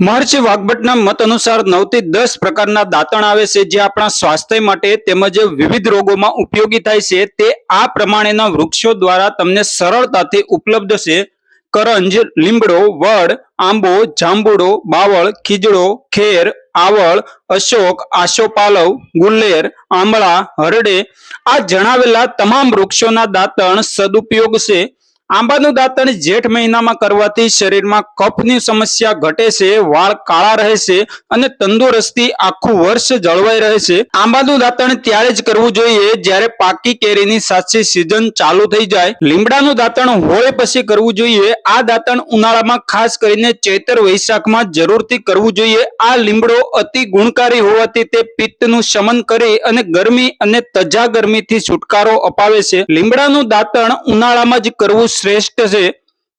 મહર્ષિ વાઘભટના મત અનુસાર નવથી દસ પ્રકારના દાંતણ આવે છે, જે આપણા સ્વાસ્થ્ય માટે તેમજ વિવિધ રોગોમાં ઉપયોગી થાય છે. તે આ પ્રમાણેના વૃક્ષો દ્વારા તમને સરળતાથી ઉપલબ્ધ છે. કરંજ, લીમડો, વડ, આંબો, જાંબુડો, બાવળ, ખીજડો, ખેર, આવળ, અશોક, આશોપાલવ ગુલ્લેર આંબળા, હરડે આ જણાવેલા તમામ વૃક્ષોના દાંતણ સદુપયોગ છે. આંબાનું દાંતણ જેઠ મહિનામાં કરવાથી શરીરમાં કફની સમસ્યા ઘટે છે, વાળ કાળા રહે છે અને તંદુરસ્તી આખું વર્ષ જળવાઈ રહે છે. આંબાનું દાંતણ ત્યારે જ કરવું જોઈએ જ્યારે પાકી કેરીની સાચી સિઝન ચાલુ થઈ જાય. લીમડાનું દાંતણ હોળી પછી કરવું જોઈએ. આ દાંતણ ઉનાળામાં ખાસ કરીને ચૈતર વૈશાખમાં જરૂરથી કરવું જોઈએ. આ લીમડો અતિ ગુણકારી હોવાથી તે પિત્તનું શમન કરી અને ગરમી અને તજા ગરમીથી છુટકારો અપાવે છે. લીમડાનું દાંતણ ઉનાળામાં જ કરવું શ્રેષ્ઠ છે.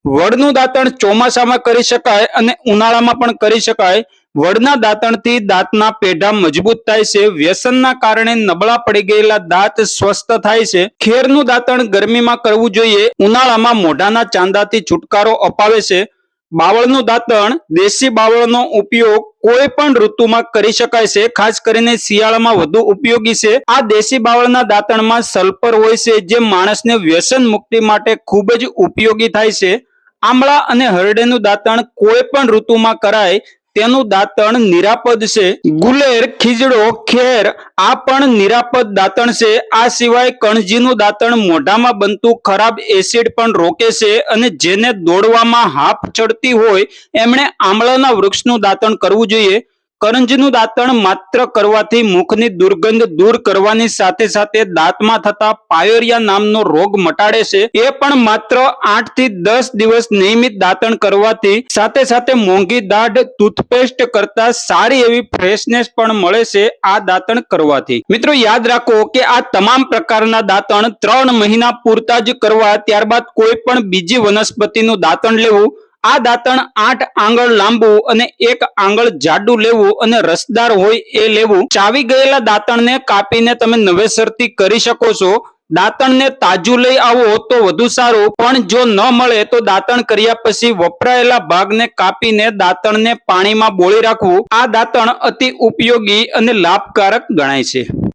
વડનું દાંતણ ચોમાસામાં કરી શકાય અને ઉનાળામાં પણ કરી શકાય. વડના દાંતણથી દાંતના પેઢા મજબૂત થાય છે. વ્યસનના કારણે નબળા પડી ગયેલા દાંત સ્વસ્થ થાય છે. ખેરનું દાંતણ ગરમીમાં કરવું જોઈએ. ઉનાળામાં મોઢાના ચાંદાથી છુટકારો અપાવે છે. બાવળનું દાંતણ, દેશી બાવળનો ઉપયોગ કોઈ પણ ઋતુમાં કરી શકાય છે. ખાસ કરીને શિયાળામાં વધુ ઉપયોગી છે. આ દેશી બાવળના દાંતણમાં સલ્ફર હોય છે, જે માણસને વ્યસન મુક્તિ માટે ખૂબ જ ઉપયોગી થાય છે. આમળા અને હરડેનું દાંતણ કોઈ પણ ઋતુમાં કરાય તેનું દાંતણ નિરાપદ છે. ગુલેર, ખીજડો, ખેર, આ પણ નિરાપદ દાંતણ છે. આ સિવાય કણજીનું દાંતણ મોઢામાં બનતું ખરાબ એસિડ પણ રોકે છે અને જેને દોડવામાં હાફ ચડતી હોય, એમણે આમળાના વૃક્ષનું દાંતણ કરવું જોઈએ. કરંજનું દાંતણ માત્ર કરવાથી મુખની દુર્ગંધ દૂર કરવાની સાથે સાથે દાંતમાં થતા પાયોરિયા નામનો રોગ મટાડે છે. એ પણ માત્ર આઠથી દસ દિવસ નિયમિત દાંતણ કરવાથી સાથે સાથે મોંઘી દાઢ, ટૂથપેસ્ટ કરતા સારી એવી ફ્રેશનેસ પણ મળે છે આ દાંતણ કરવાથી. મિત્રો, યાદ રાખો કે આ તમામ પ્રકારના દાંતણ ત્રણ મહિના પૂરતા જ કરવા, ત્યારબાદ કોઈ પણ બીજી વનસ્પતિનું દાંતણ લેવું આ દાંતણ આઠ આંગળ લાંબુ અને એક આંગળ જાડું લેવું અને રસદાર હોય એ લેવું. ચાવી ગયેલા દાંતણને કાપીને તમે નવેસરથી કરી શકો છો. દાંતણને તાજું લઈ આવો તો વધુ સારું. પણ જો ન મળે તો દાંતણ કર્યા પછી વપરાયેલા ભાગને કાપીને દાંતણને પાણીમાં બોળી રાખવું. આ દાંતણ અતિ ઉપયોગી અને લાભકારક ગણાય છે.